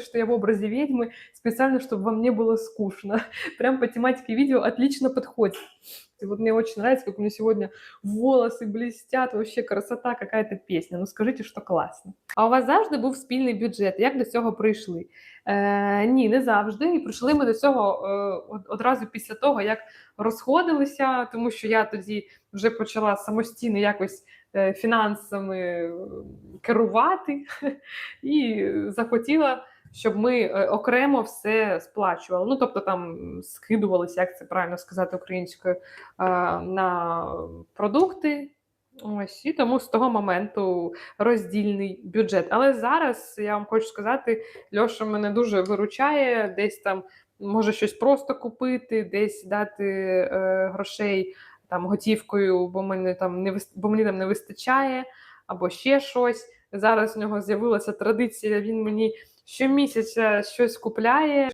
что я в образе ведьмы специально, чтобы вам не было скучно. Прям по тематике видео отлично подходит. И вот мне очень нравится, как у меня сегодня волосы блестят, вообще красота, какая-то песня. Ну скажите, що класно. А у вас завжди був спільний бюджет? Як до цього прийшли? Е, ні, не завжди. І прийшли ми до цього е, од- одразу після того, як розходилися, тому що я тоді вже почала самостійно якось е, фінансами е, керувати і захотіла, щоб ми е, окремо все сплачували. Ну, тобто там скидувалися, як це правильно сказати українською, е, на продукти. Ось і тому з того моменту роздільний бюджет. Але зараз я вам хочу сказати, Льоша мене дуже виручає, десь там може щось просто купити, десь дати е, грошей там готівкою, бо мені там не бо мені там не вистачає, або ще щось. Зараз в нього з'явилася традиція. Він мені щомісяця щось купляє.